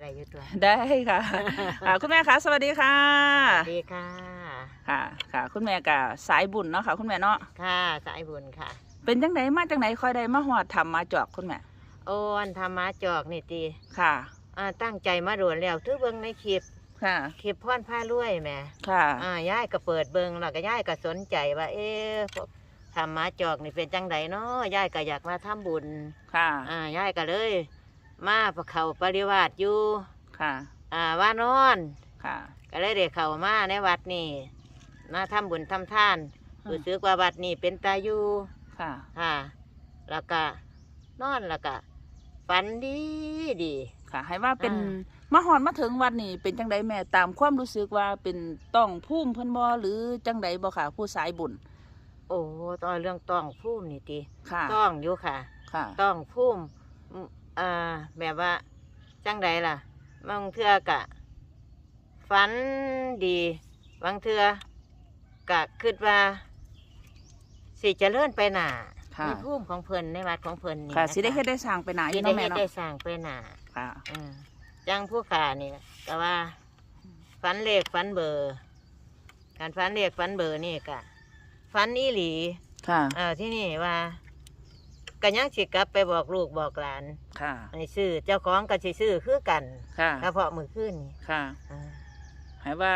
อะไรอยู่ตัว ได้ค่ะอ่าคุณแม่คะสวัสดีค่ะ สวัสดีค่ะ ค่ะ ค่ะ คุณแม่กับสายบุญเนาะค่ะ คุณแม่เนาะ ค่ะ สายบุญค่ะ เป็นจังไหนมาจังไหนคอยได้มาหอดทำมาจอกคุณแม่ โอ้อันธรรมะจอกนี่ตีค่ะอ่าตั้งใจมาโดนแล้วถือเบิ่งในคลิปค่ะคลิปพ่อนผ้าลุยแหมค่ะอ่าย่ายก็เปิดเบิ่งแล้วก็ย่ายก็สนใจว่า เอ๊ะพวกธรรมะจอกนี่เป็นจังไดเนาะย่ายก็อยากมาทำบุญ ค่ะ อ่าย่ายก็เลย มาเข้าปริวาสอยู่ค่ะ อ่าว่านอน ค่ะ ก็เลยได้เข้ามาในวัดนี่มาทำบุญทำทานอืมรู้สึกว่าวัดนี่เป็นตาอยู่ค่ะ ค่ะ แล้วก็นอนแล้วก็ฝันดีดี ค่ะ ให้ว่าเป็นอ่มาหอดมาถึงวันนี้เป็นจังไดแม่ตามความรู้สึกว่าเป็นต้องพุ่มเพิ่นบ่หรือจังไดบ่ค่ะ ผู้สายบุญ โอ้ตอนเรื่องต้องพุ่มนี่ตีค่ะ ต้องอยู่ค่ะ ค่ะ ต้องพุ่ม อืมอ่าแบบว่าจังใดล่ะบางเทือกะฝันดีบางเทือกะคิดว่า สิเจะเลื่อนไปหนาค่ะในพุ่มของเพิ่นในวัดของเพิ่นนี่ค่ะนสิได้เฮ็ดได้สร้างไปหนาอสิยู่ได้เนาะแม่เฮ็ดเนาะได้สร้างไปหนาค่ะ อืมจังผู้ขานี่ก็ว่าฝันเลขฝันเบอร์การฝันเลขฝันเบอร์นี่กะฝันอีหลี ค่ะ เอ่าที่นี่ว่า ก็ยังสิกลับไปบอกลูกบอกหลานค่ะ ให้ซื้อเจ้าของก็สิซื้อคือกันค่ะเฉพาะมือขึ้นนี่ค่ะอ่าให้ว่า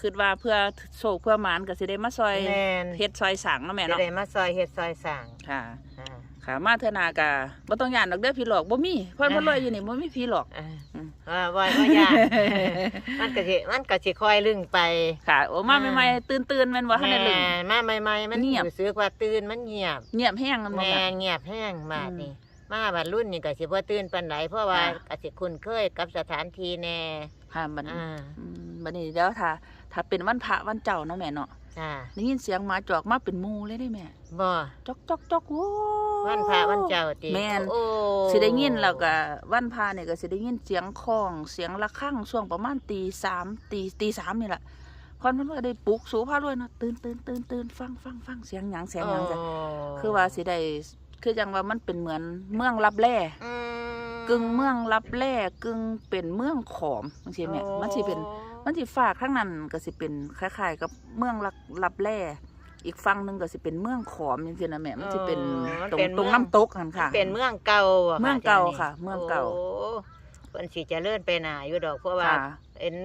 คิดว่าเพื่อโชคเพื่อหมานก็สิได้มาซอยแม่น เฮ็ดซอยสังเนาะแม่จะเนาะได้มาซอยเฮ็ดซอยสั่งค่ะ อ่า ค่ะมาเถอะนากะบ่ต้องย่านดอกเด้อพี่หลอกบ่มีเพิ่นอ่าเพิ่นรวยอยู่นี่บ่มีพี่หลอก อ่าอืม ว่าว่าว่ายากมันก็สิมันก็สิคอยลึงไป ค่ะ โอ้มาอ่าใหม่ๆตื่นๆแม่นบ่ทันได้ลึงแม่มาใหม่ๆมันเงียบรู้สึกว่าตื่นมันเงียบ เงียบแห้งกันบ่แม่แม่เงียบแห้งบาดอืมนี่มาบัดรุ่นนี่ก็สิบ่ตื่นปานใดเพราะว่าอ่าก็สิคุ้นเคยกับสถานที่แน่ค่ะบัดนี้อ่าอืมบัดนี้เดี๋ยวถ้าถ้าเป็นวันพระวันเจ้าเนาะแม่เนาะจ้าได้ยินเสียงหมาจอกมาเป็นหมู่เลยได้แม่บ่จอกจอกจอกโอ้ วันพระวันเจ้าติแม่น โอ้สิได้ยินแล้วก็วันพาเนี่ยก็สิได้ยินเสียงคล้องเสียงระฆังช่วงประมาณตีสามตีตีสามนี่แหละคอนเพิ่นว่าได้ปลุกสูพาด้วยเนาะตื่นตื่นตื่นตื่นฟังฟังฟังเสียงหยังเสียงหยังจ้ะโคือว่าสิได้คือจังว่ามันเป็นเหมือนเมืองลับแล่อืมกึ่งเมืองลับแล่กึ่งเป็นเมืองขอมจังซี่แม่มันสิเป็น มันสิฝากข้างนั้นก็สิเป็นคล้ายๆกับเมืองลับลับแล่ อีกฝั่งหนึงก็สิเป็นเมืองขอมจังซี่นะแม่มันสิเป็นตรงตรงน้ำตกหั่นค่ะ เป็นเมืองเก่าะค่ะเมืองเก่าจ้นี่ค่ะเมืองเก่าโอ้เพิ่นสิเจริญไปหน้าอยู่ดอกเพราะว่าค่ะ เห็น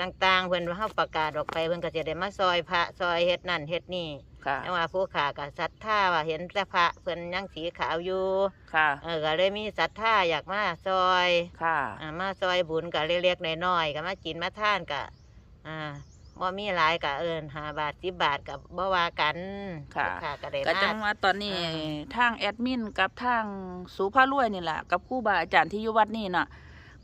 ต่างๆเพิ่นว่าเฮาประกาศออกไปเพิ่นก็จะได้มาซอยพระซอยเฮ็ดนั่นเฮ็ดนี่ค่ะแต่ว่าผู้ขาก็ศรัทธาว่าเห็นแต่พระเพิ่นยังสีขาวอยู่ค่ะ เออก็เลยมีศรัทธาอยากมาซอยค่ะ อ่ามาซอยบุญก็เล็กๆน้อยๆก็มากินมาทานก็อ่า บ่มีหลายก็เอิ้น5บาท10บาทก็บ่ว่ากันค่ะผู้ขาก็ได้ก็มา จังว่าตอนนี้อ่าทางแอดมินกับทางสูภารวยนี่แหละกับครูบาอาจารย์ที่อยู่วัดนี่น่ะ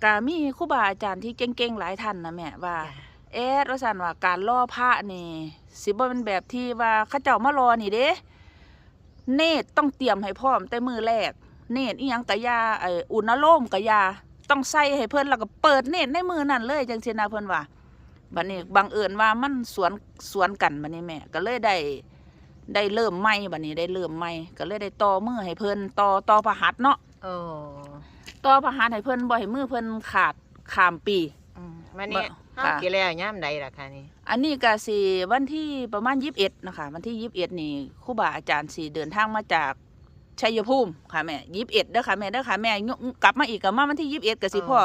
ก็มีครูบาอาจารย์ที่เก่งๆหลายท่านนะแม่ว่า จ้ะเอ๊ะว่าสันว่าการล่อพระนี่สิบ่เป็นแบบที่ว่าเข้าเจ้ามารอนี่เด้เนตรต้องเตรียมให้พร้อมแต่มือแรก เนตรอีหยังกะยาไออุณโลมกะยาต้องใส่ให้เพิ่นแล้วก็เปิดเนตรในมือนั่นเลยจังซี่นะเพิ่นว่า บัดนี้บังเอิญว่ามันสวนสวนกันบัดนี้แม่ ก็เลยได้ได้เริ่มใหม่บัดนี้ได้เริ่มใหม่ก็เลยได้ต่อมือให้เพิ่นต่อต่อพระหัตถ์เนาะโอ้ต่อพระหัตถ์ให้เพิ่นบ่ให้มือเพิ่นขาดข้ามปีอืมมันนี่บ่เฮาค่ะกี่แล้วย่ามใดล่ะคะนี่อันนี้ก็สิวันที่ประมาณยี่สิบเอ็ดนะคะวันที่ยี่สิบเอ็ดนี่ครูบาอาจารย์สีเดินทางมาจากชัยภูมิค่ะแม่ยี่สิบเอ็ดเด้อค่ะแม่เด้อค่ะแม่ยกกลับมาอีกกับมาวันที่ยี่สิบเอ็ดก็สิพ่อ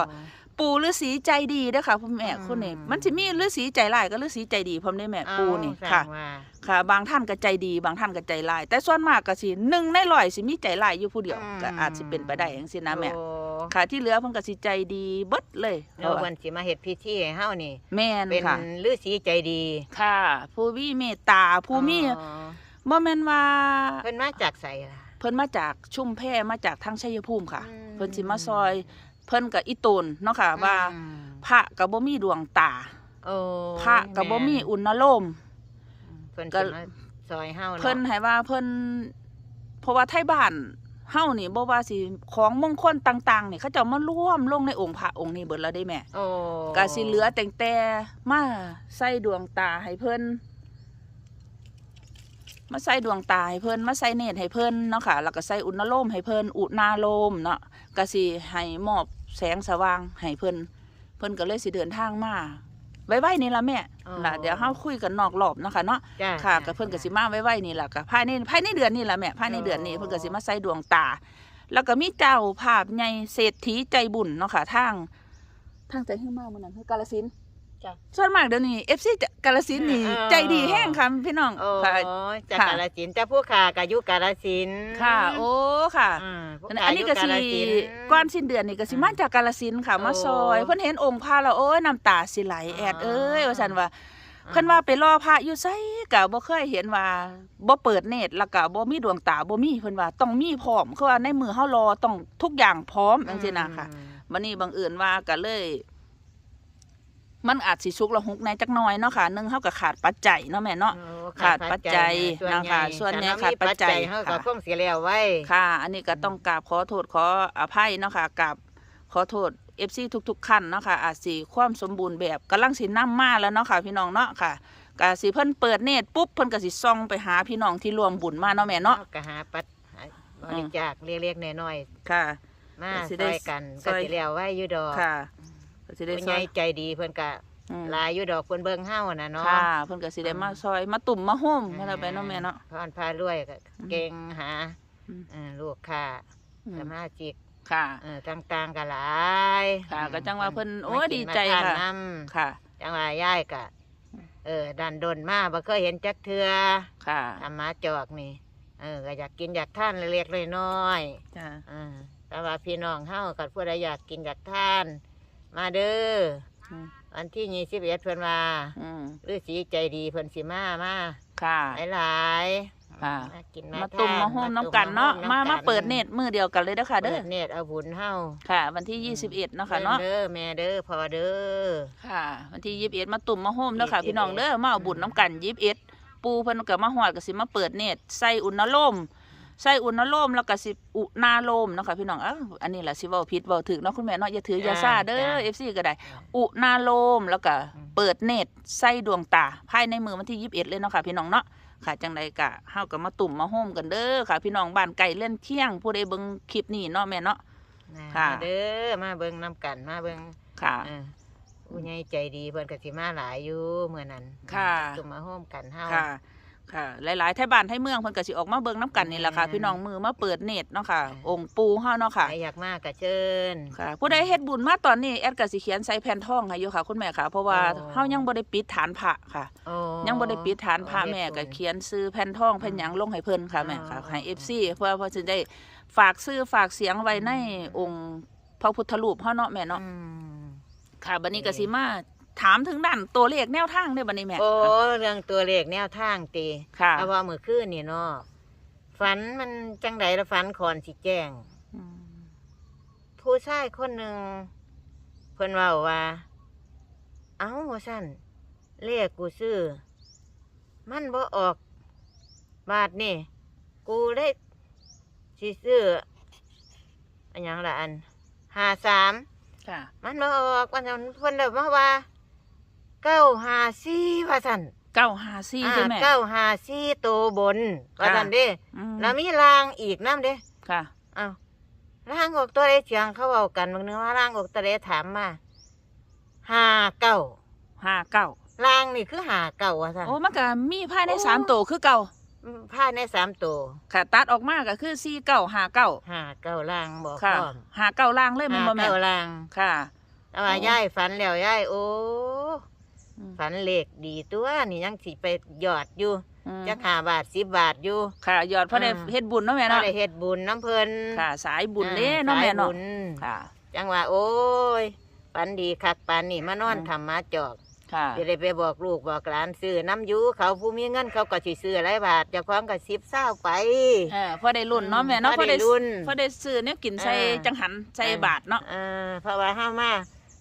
ปู่ฤาษีใจดีเด้อค่ะพ่อแม่อืมคุณนี่มันสิมีฤาษีใจร้ายกับฤาษีใจดีพร้อมได้แม่เอาปู่นี่สั่ค่ะงว่าค่ะ บางท่านก็ใจดี บางท่านก็ใจร้ายแต่ส่วนมากก็สิหนึ่งในร้อยสิมีใจร้ายอยู่ผู้เดียวก็อาจสิเป็นไปได้อย่างสินะแม่โอ้ค่ะที่เหลือเพิ่นก็สิใจดีเบิดเลยเดี๋ยวเพิ่นสิมาเฮ็ดพิธีให้เฮานี่ แม่นเป็นค่ะฤาษีใจดีค่ะ ผู้มีเมตตาผู้มีอ๋อบ่แม่นว่าเพิ่นมาจากไสล่ะเพิ่นมาจากชุ่มแพมาจากทางชัยภูมิค่ะอืมเพิ่นสิมาซอย เพิ่นกับอีตูนเนาะค่ะว่าอืมพระก็บ่มีดวงตาโอ้พระก็บ่มีอุณโลมเพิ่นก็สิมาซอยเฮาะเพิ่นให้ว่าเพิ่นเพราะว่าไทยบ้านเฮานี่บ่ว่าสิของมงคลต่าง ๆ นี่เขาเจ้ามาร่วมลงในองค์พระองค์นี้เบิดแล้วได้แม่โอ้ก็สิเหลือแต่งแต่มาใส่ดวงตาให้เพิ่นมาใส่ดวงตาให้เพิ่นมาใส่เนตรให้เพิ่นเนาะค่ะแล้วก็ใส่อุณโลมให้เพิ่นอุณาโลมเนาะก็สิให้มอบ แสงสว่างให้เพิ่นเพิ่นก็เลยสิเดินทางมาไว้ๆนี่ล่ะแม่อ๋อล่ะเดี๋ยวเฮาคุยกันนอกรอบเนาะค่ะเนาะจ้าค่ะจ้าก็เพิ่นก็สิมาไว้ๆนี่ล่ะก็ภายในภายในเดือนนี่ล่ะแม่ภายในเดือนนี้อ๋อ เพิ่นก็สิมาใส่ดวงตา แล้วก็มีเจ้าภาพใหญ่เศรษฐีใจบุญเนาะค่ะทางทางใจขึ้นมามื้อนั้นคือกาฬสินธุ์ จ้ะ ส่วนมากเดี๋ยวนี้ FC กาฬสินธุ์นี่เออ ใจดีแห้งค่ะพี่น้องโอ้ค่ะยจากค่ะ กาลสินธุ์จ้าผู้ขากายุกาลสินธุ์ค่ะ โอ้ค่ะ อืมผู้อันขาอันนี้ก็ยุสิฬสินธุ์ ก้อนสิ้นเดือนนี่ก็สิมาจากกาฬสินธุ์ค่ะ มาโอ้ซอยเพิ่นเห็นองค์พระแล้วโอ้ยน้ำตาสิไหลแอดอ๋อเอ้ยว่าซั่นว่าเพิ่นว่าไปรอพระอยู่ไสก็บ่เคยเห็นว่าบ่เปิดเนตรแล้วก็บ่มีดวงตาบ่มีเพิ่นว่าต้องมีพร้อมคือว่าในมือเฮารอต้องทุกอย่างพร้อมจังซี่นะค่ะอืมบัดนี้บังเอิญว่าก็เลย มันอาจสิชุกละหุกในจักหน่อยเนาะค่ะหนึงเฮาก็ขาดปัจจัยเนาะแม่เนาะ โอ้ขาดปัจจัยส่วนะคะใหญ่ส่วนใหญ่แต่ขาดปัจจัยเฮาก็ค่ะ คงสิแล้วไว้ค่ะ อันนี้ก็ต้องกราบขอโทษขออภัยเนาะค่ะกราบขอโทษ FC ทุกๆขั้นเนาะค่ะอาจสิความสมบูรณ์แบบกำลังสินํมาแล้วเนาะค่ะพี่น้องเนาะค่ะก็สิเพิ่นเปิดเนตรปุ๊บเพิ่นก็สิส่องไปหาพี่น้องที่รวมบุญมาเนาะแม่เนาะ เฮก็หาปัดหาบริจาคเล็กๆน้อยค่ะ ๆมาก็สิซได้อยกันซก็อย สิแล้วไว้อยู่ดอกค่ะ ก็สิได้ผู้ซใหอญ่ยใจดีเพิ่นก็อืมหลายอยู่ดอกเพิ่นเบิ่งเฮาน่ะเนาะ ค่ะเพิ่นก็สิได้มาซอยมาตุ่มมาโฮมมาแล้วไปเนาะแม่เนาะ พรพารวยก็อืมเก่งหาอืม เออลูกค้าอืมสมาชิกค่ะ เออต่างๆก็หลายค่ะก็จังว่าเพิ่นโอ้มากิดีใจมาทานค่ะนำค่ะ จังว่ายายก็เออดันดนมาบ่เคยเห็นจักเทือค่ะธรรมาจอกนี่เออก็อยากกินอยากทานเล็กๆน้อยจ้า ๆเออแต่ว่าพี่น้องเฮาก็ผู้ใดอยากกินอยากทาน มาเด้ออืมวันที่ยี่สิบเอ็ดเพิ่นว่าอืมฤาษีใจดีเพิ่นสิมามาค่ะ หลายๆค่ะ มากินมาทนตุ่มมาโฮมน้ำกันเนาะตุ่มาโฮมาำกัเปิดเน็ตมือเดียวกันเลยเด้อค่ะ เด้เปิอ ดเน็ตเอาบุญเฮาค่ะ วันที่ยี่สิบเอ็ดเนาะค่ะเนาะ เด้อแม่เด้อพ่อเด้อ ค่ะ วันที่ยี่สิบเอ็ดมาตุ่มมาโฮมเด้อค่ะ 21พี่น้องเด้อมาเอาบุญน้ำกันยี่สิบเอ็ดปูเพิ่นก็มาหอดก็สิมาเปิดเน็ตใส่อุณโลม ใส่อุณโลมแล้วก็สิอุณาโลมเนาะค่ะพี่น้องเอ้าอันนี้แหละสิเว้าผิดเว้าถูกเนาะคุณแม่เนาะอย่าถืออย่าซ่าเด้อ FC ก็ได้ อุณาโลมแล้วก็อืมเปิดเน็ตใส่ดวงตาภายในมือวันที่ยี่สิบเอ็ดเลยเนาะค่ะพี่น้องเนาะค่ะจังใดกะเฮาก็มาตุ่มมาโฮมกันเด้อค่ะ พี่น้องบ้านไก่เล่นเที่ยงผู้ใดเบิ่งคลิปนี้เนาะแม่เนาะนะค่ะ มาเด้อมาเบิ่งน้ำกันมาเบิ่งค่ะ เออผู้ใหญ่ใจดีเพิ่นก็สิมาหลายอยู่เมื่อนั้นค่ะตุ่มมาโฮมกันเฮา ค่ะ ค่ะ หลายๆไทยบ้านไทยเมืองเพิ่นก็สิออกมาเบิ่งน้ำกันนี่แหละค่ะแม่นพี่น้องมือมาเปิดเน็ตเนาะค่ะค่ะ องค์ปูเฮาเนาะค่ะ ใครอยากมาก็เชิญ ค่ะ ผู้ใดเฮ็ดบุญมาตอนนี้แอดก็สิเขียนใส่แผ่นทองให้อยู่ค่ะ คุณแม่ค่ะ เพราะว่าอ๋อ เฮายังบ่ได้ปิดฐานพระค่ะโอ้ยังบ่ได้ปิดฐานพระโอ้แม่ฮ็ดก็บุญเขียนซื้อแผ่นทองแผ่นหยังลงให้เพิ่นค่ะแม่ค่ะอ๋อให้ FC เพื่อเพื่อจะได้ฝากซื้อฝากเสียงไว้ในองค์พระพุทธรูปเฮาเนาะแม่เนาะ อืม ค่ะบัดนี้ก็สิมา ถามถึงด้านตัวเลขแนวทางได้บัดนี้แม่ โอ้ค่ะเรื่องตัวเลขแนวทางตีค่ะเอาว่ามื้อคืนนี่เนาะฝันมันจังไดละฝันคอนสิแจ้ง อืมผู้ชายคนหนึ่งเพิ่นเว่าว่า เอ้าว่าสั่นเลขกูซื้อ มันบ่ออก บาทนี่ กูได้สิซื้ออันหยังละอันห้าสาม ค่ะ มันบ่ออกวันนั้นเพิ่นเลยมาว่า เก้าห้าสี่ว่าสั่น954อ่าใช่ไหมเก้าห้าสี่ตัวบนว่าสั่นเด้อืมแล้วมีรางอีกน้ำเด้ค่ะอ้าวร่างออกตัวเลเสียงเขาเอากันบางนึงว่าร่างออกตัวเลถามมาห้าเก้า59ร่างนี่คือหาเก้าว่าท่านโอ้มันก็มีภายในโอ้สามตัวคือเก่าภายในสามตัวค่ะ ตัดออกมาก็คือ4959หาเก้าร่างบอกค่ะพร้อม59ล่างเลยแมันหาบ่แม่เก้าร่างค่ะแต่ว่าโอ้ย่ายฝันแล้วย่ายโอ้ อืมฝันเลขดีตัวนี่ยังสิไปหยอดอยู่อืมจักหาบาทสิบบาทอยู่ค่ะยอดเพราะได้อ่าเฮ็ดบุญเนาะแม่ก็เนาะได้เฮ็ดบุญน้ำเพลินค่ะ สายบุญเด้อ่เนาะแม่เนาะสยบุญค่ะ จังว่าโอ้ยฝันดีคักปานนี่มานอนอืม ทำมาจอกค่ะ จะได้ไปบอกลูกบอกหลานซื้อน้ำอยูเขาผู้มีเงินเขาก็สิซื้อหลายบาทเจะคว้าของกับสิบเศร้าไป เออพอได้รุ่นเนาะแม่เนาะพพออได้ได้รุ่น พอได้ซื้อเนี่ยกินใส่อ่าจังหันใส่บาทเนาะ เออเพราะว่าห้ามา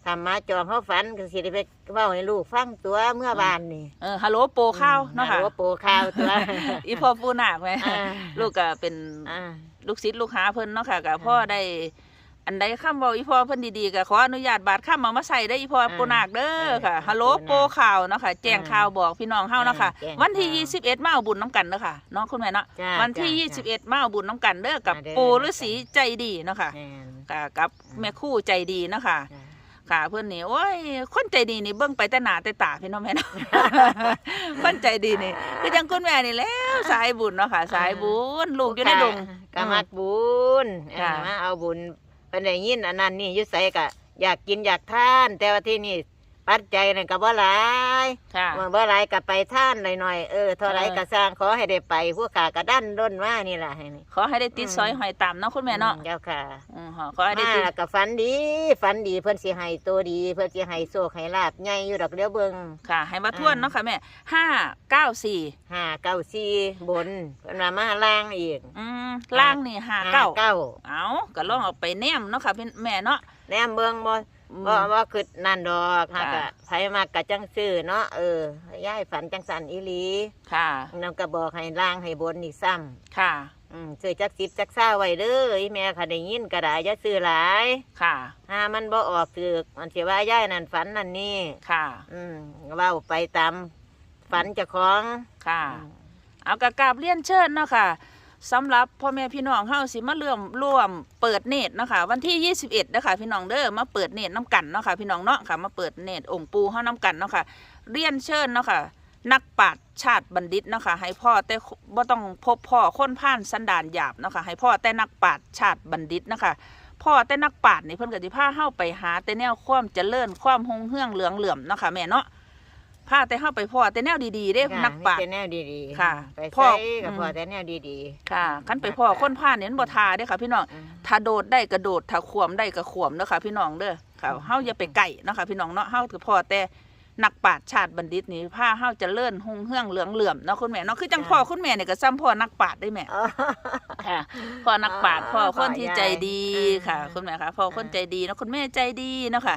ทำมาจองเขาฝันก็สิได้ไปเว้าให้ลูกฟังตัวเมื่อบานนี่เออฮัลโหลโปรข้าวเนาะค่ะฮัลโหลโปรข้าวตัว อีพอปูนาคแม่อ่า ลูกก็เป็นอ่า ลูกศิษย์ลูกหาเพิ่นเนาะค่ะก็อ่าพ่อได้ อันใดคำเว้าอีพ่อเพิ่นดีๆก็ขออนุญาตบาทคำเอามาใส่ได้ออีพ่ออ่าปูนาคเด้อค่ะอ่าฮัลโหลปูนาคโปรข่าวเนาะค่ะ แจ้งอ่าข่าวบอกพี่น้องเฮาเนาะค่ะอ่าแจ้งวันที่ข่าว21มาเอาบุญน้ำกันเด้อค่ะเนาะคุณแม่เนาะจ้าวันที่ จ้าจ้า21มาเอาบุญน้ำกันเด้อกับมาเด้อ ปู่ฤาษีใจดีเนาะค่ะ แม่น ค่ะกับแม่ครู่ใจดีเนาะค่ะ จ้า ค่ะเพื่อนนี่โอ้ยคนใจดีนี่เบิ่งไปแต่หน้าแต่ตาพี่น้องแม่เนาะ คนใจดีนี่คือจังคุณแม่นี่แหล้วสายบุญเนาะค่ะ สายบุญลูกอยู่ในดงก็มักบุญเออค่ะ มาเอาบุญเป็นได้ยินอันนั้นนี่อยุใส่ก็อยากกินอยากทาน แต่ว่าที่นี่ ปัจจัยนั่นก็บ่หลายค่ะเมื่อบ่หลายก็ไปท่านหน่อยๆเออเท่าไรเออก็สร้างขอให้ได้ไปพวกข้าก็ดันด้นมานี่ล่ะให้นี่ขอให้ได้ติดอืมซอยหอยตามเนาะคุณแม่เนาะอืเจ้าค่ะอืมขอให้ได้มาติดแล้วก็ฝันดีฝันดีเพิ่นสิให้ตัวดี เพิ่นสิให้โชคให้ลาบใหญ่อยู่ดอกเดียวเบิ่งค่ะ ให้มาทวนเนาะค่ะแม่ห้าเก้าสี่ห้าเก้าสี่บนเพิ่นว่ามาล่างอีกอืมล่างนี่ห้าเก้าเก้าเอาก็ลองเอาไปแนมเนาะค่ะพี่แม่เนาะแนมเบิ่งบ่ อืมบ่ว่าคือนั่นดอกฮะค่ะก็ไผมากกะจังซื้อเนาะเออยายฝันจังสันอีหลีค่ะนำก็บอกให้ล่างให้บนอีกซ้ำค่ะ อืมซื้อจักสิบจักซ่าไว้เด้ออีแม่ค่ะได้ยินก็ได้อย่าซื้อหลาย ค่ะถ้ามันบ่ออกถือกมันสิว่ายายนั่นฝันนั่นนี่ค่ะ อืมเว้าไปตามฝันเจ้าของค่ะ เอากระกราบเลียนเชิญเนาะค่ะ สำหรับพ่อแม่พี่น้องเฮาสิมาเริ่มร่วมเปิดเนตรนะคะวันที่ 21นะคะพี่น้องเด้อมาเปิดเนตรน้ำกันเนาะค่ะพี่น้องเนาะค่ะมาเปิดเนตรองค์ปูเฮาน้ำกันเนาะค่ะเรียนเชิญเนาะค่ะนักปราชญ์ชาติบัณฑิตเนาะค่ะให้พ่อแต่บ่ต้องพบพ่อคนผ่านสันดานหยาบเนาะค่ะให้พ่อแต่นักปราชญ์ชาติบัณฑิตเนาะค่ะพ่อแต่นักปราชญ์นี่เพิ่นก็สิพาเฮาไปหาแต่แนวความเจริญความหงเฮืองเหลืองเหลื่อมเนาะค่ะแม่เนาะ พาแต่เฮาไปพ่อแต่แนวดีๆเด้ค่ะนักปราชญ์มีแต่แนวดีๆค่ะไปพ่อใส่กับอืม พ่อแต่แนวดี ค่ะคันไปพ่อคนผ่านเนี่ยมันบ่ทาเด้อค่ะพี่น้องๆอืมถ้าโดดได้กระโดดถ้าขวมได้ก็ขวมเด้อค่ะพี่น้องเด้อค่ะอืม เฮาอย่าไปไก่เนาะค่ะพี่น้องเนาะเฮาคือพ่อแต่นักปราชญ์ชาติบัณฑิตนี่พาเฮาเจะเลื่อนหงเฮืองเหลืองเหลื่อมเนาะคุณแม่เนาะคือจังพ่อคุณแม่เนี่ยก็ซ้ำพ่อนักปราชญ์ได้แม่อ๋อ ค่ะพ่อนักปราชญ์พ่อคนที่ใจดีพ่อใหญ่ค่ะอืมคุณแม่ค่ะพ่อคนใจดีเนาะคุณแม่ใจดีเนาะค่ะ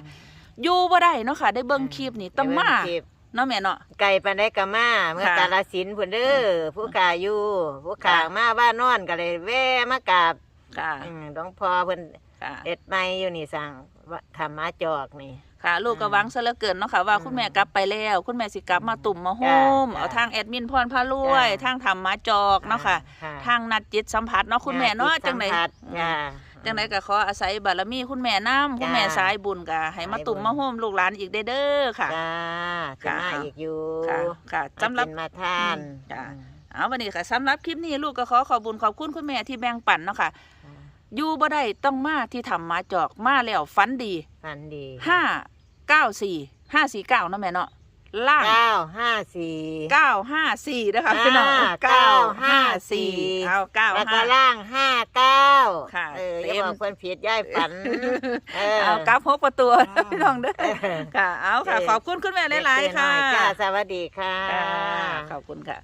อยู่บ่ได้เนาะค่ะ ได้เบิ่งคลิปนี่ต้องมาเก็บ เนาะแม่เนาะ ไก่ปานได้กะมาเมื่อค่ะ กาลสินธุ์พุ่นเด้อผู้ขาอยู่ ผู้ขาค่ะมาบ้านนอนก็เลยแวะมากราบค่ะอืมหลวงพ่อเพิ่นค่ะ เอ็ดไม้อยู่นี่สั่งว่าธรรมาจอกนี่ ค่ะ ลูกก็หวังซะเหลือเกินเนาะค่ะว่าอืมคุณแม่กลับไปแล้ว คุณแม่สิกลับมาตุ่มมาโฮมจ้ะเอาทางแอดมินพรพารวยจ้ะ ทางธรรมมาจอกเนาะค่ะค่ะ ทางนัดจิตสัมผัสเนาะคุณแม่เนาะจิตจังไดสัมผัสจ้า จังไดก็ขออาศัยบารมีคุณแม่น้ำคุณแม่จ้ะสายบุญก็ให้มาตุ่มสายบุญมาโฮมลูกหลานอีกเด้อเด้อค่ะจ้าจะค่ะมาอีกอยู่ค่ะค่ะมาสำหรับกินมาทานอืมจ้ะเอาวันนี้ค่ะสำหรับคลิปนี้ลูกก็ขอขอบคุญขอบคุณคุณแม่ที่แบ่งปันเนาะค่ะอืมอยู่บ่ได้ต้องมาที่ทำมาจอกมาแล้วฝันดีฟันดีห้าเก้าสี่ห้าสี่เก้าเนาะแม่เนาะ ล่างเก้าห้าสี่เก้าห้าสี่นะคะพี่น้องอ่าเก้าห้า954สี่เอาเก้าแล้วก็ห้าล่างห้าเก้าค่ะเออเต็อย่ามบอกเพื่อนผิดย่ายฝันเออเอากราฟหกประตูนะพี่น้องเด้อเออค่ะเอาค่ะเออขอบคุณคุณแม่หลายๆค่ะเด็กน้อยจ้าสวัสดีค่ะค่ะ ขอบคุณค่ะ